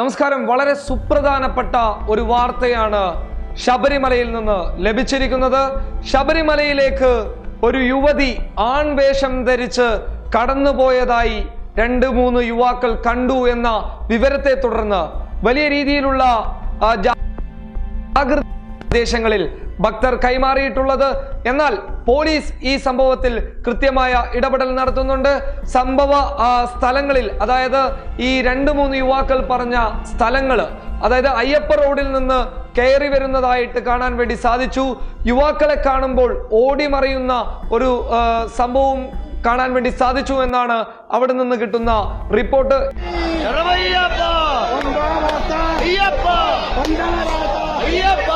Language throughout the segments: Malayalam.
നമസ്കാരം. വളരെ സുപ്രധാനപ്പെട്ട ഒരു വാർത്തയാണ് ശബരിമലയിൽ നിന്ന് ലഭിച്ചിരിക്കുന്നത്. ശബരിമലയിലേക്ക് ഒരു യുവതി ആൺവേഷം ധരിച്ച് കടന്നുപോയതായി രണ്ട് മൂന്ന് യുവാക്കൾ കണ്ടു എന്ന വിവരത്തെ തുടർന്ന് വലിയ രീതിയിലുള്ള പ്രദേശങ്ങളിൽ ഭക്തർ കൈമാറിയിട്ടുള്ളത്. എന്നാൽ പോലീസ് ഈ സംഭവത്തിൽ കൃത്യമായ ഇടപെടൽ നടത്തുന്നുണ്ട്. സംഭവ സ്ഥലങ്ങളിൽ അതായത് ഈ രണ്ട് മൂന്ന് യുവാക്കൾ പറഞ്ഞ സ്ഥലങ്ങൾ അതായത് അയ്യപ്പ റോഡിൽ നിന്ന് കയറി വരുന്നതായിട്ട് കാണാൻ വേണ്ടി സാധിച്ചു. യുവാക്കളെ കാണുമ്പോൾ ഓടിമറിയുന്ന ഒരു സംഭവം കാണാൻ വേണ്ടി സാധിച്ചു എന്നാണ് അവിടെ നിന്ന് കിട്ടുന്ന റിപ്പോർട്ട്. അയ്യപ്പ!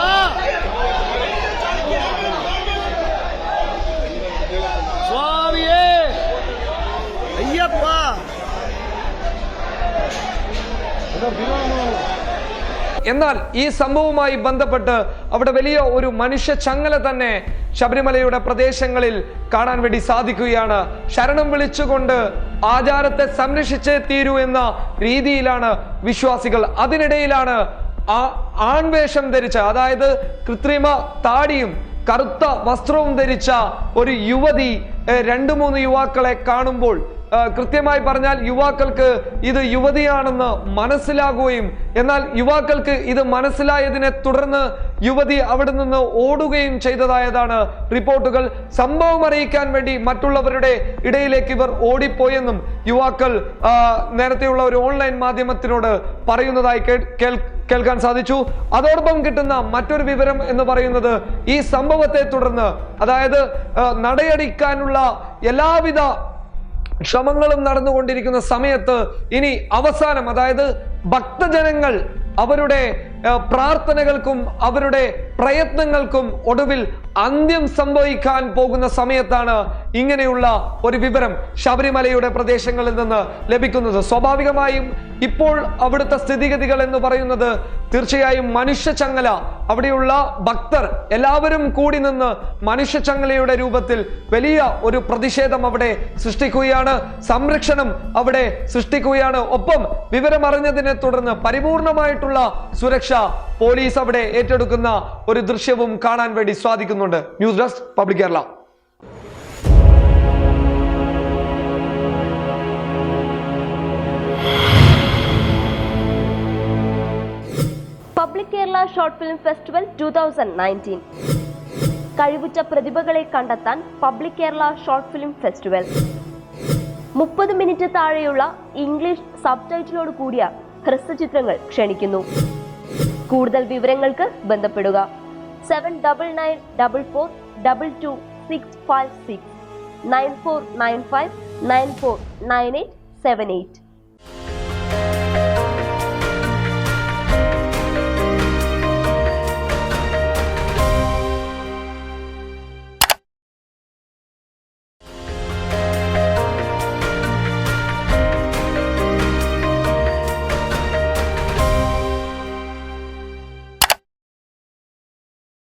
എന്നാൽ ഈ സംഭവവുമായി ബന്ധപ്പെട്ട് അവിടെ വലിയ ഒരു മനുഷ്യ ചങ്ങല തന്നെ ശബരിമലയുടെ പ്രദേശങ്ങളിൽ കാണാൻ വേണ്ടി സാധിക്കുകയാണ്. ശരണം വിളിച്ചുകൊണ്ട് ആചാരത്തെ സംരക്ഷിച്ചേ തീരൂ എന്ന രീതിയിലാണ് വിശ്വാസികൾ. അതിനിടയിലാണ് ആ ആൺവേഷം ധരിച്ച അതായത് കൃത്രിമ താടിയും കറുത്ത വസ്ത്രവും ധരിച്ച ഒരു യുവതി രണ്ടു മൂന്ന് യുവാക്കളെ കാണുമ്പോൾ കൃത്യമായി പറഞ്ഞാൽ യുവാക്കൾക്ക് ഇത് യുവതിയാണെന്ന് മനസ്സിലാകുകയും എന്നാൽ യുവാക്കൾക്ക് ഇത് മനസ്സിലായതിനെ തുടർന്ന് യുവതി അവിടെ നിന്ന് ഓടുകയും ചെയ്തതായതാണ് റിപ്പോർട്ടുകൾ. സംഭവം അറിയിക്കാൻ വേണ്ടി മറ്റുള്ളവരുടെ ഇടയിലേക്ക് ഇവർ ഓടിപ്പോയെന്നും യുവാക്കൾ നേരത്തെയുള്ള ഒരു ഓൺലൈൻ മാധ്യമത്തിനോട് പറയുന്നതായി കേൾ- കേൾക്കാൻ സാധിച്ചു. അതോടൊപ്പം കിട്ടുന്ന മറ്റൊരു വിവരം എന്ന് പറയുന്നത് ഈ സംഭവത്തെ തുടർന്ന് അതായത് നടയടിക്കാനുള്ള എല്ലാവിധ ശ്രമങ്ങളും നടന്നുകൊണ്ടിരിക്കുന്ന സമയത്ത് ഇനി അവസാനം അതായത് ഭക്തജനങ്ങൾ അവരുടെ പ്രാർത്ഥനകൾക്കും അവരുടെ പ്രയത്നങ്ങൾക്കും ഒടുവിൽ അന്ത്യം സംഭവിക്കാൻ പോകുന്ന സമയത്താണ് ഇങ്ങനെയുള്ള ഒരു വിവരം ശബരിമലയുടെ പ്രദേശങ്ങളിൽ നിന്ന് ലഭിക്കുന്നത്. സ്വാഭാവികമായും ഇപ്പോൾ അവിടുത്തെ സ്ഥിതിഗതികൾ എന്ന് പറയുന്നത് തീർച്ചയായും മനുഷ്യ ചങ്ങല അവിടെയുള്ള ഭക്തർ എല്ലാവരും കൂടി നിന്ന് മനുഷ്യ ചങ്ങലയുടെ രൂപത്തിൽ വലിയ ഒരു പ്രതിഷേധം അവിടെ സൃഷ്ടിക്കുകയാണ് സംരക്ഷണം അവിടെ സൃഷ്ടിക്കുകയാണ്. ഒപ്പം വിവരമറിഞ്ഞതിനെ തുടർന്ന് പരിപൂർണമായിട്ടുള്ള സുരക്ഷ പോലീസ് അവിടെ ഏറ്റെടുക്കുന്ന ഒരു ദൃശ്യവും കാണാൻ വേണ്ടി സാധിക്കുന്നുണ്ട് news desk public Kerala. Public Kerala short film festival two thousand nineteen. കഴിവുറ്റ പ്രതിഭകളെ കണ്ടെത്താൻ public Kerala short film festival. മുപ്പത് മിനിറ്റ് താഴെയുള്ള ഇംഗ്ലീഷ് സബ് ടൈറ്റിലോട് കൂടിയ ഹ്രസ്വചിത്രങ്ങൾ ക്ഷണിക്കുന്നു. കൂടുതൽ വിവരങ്ങൾക്ക് ബന്ധപ്പെടുക. Seven double nine double four double two six five six nine four nine five nine four nine eight seven eight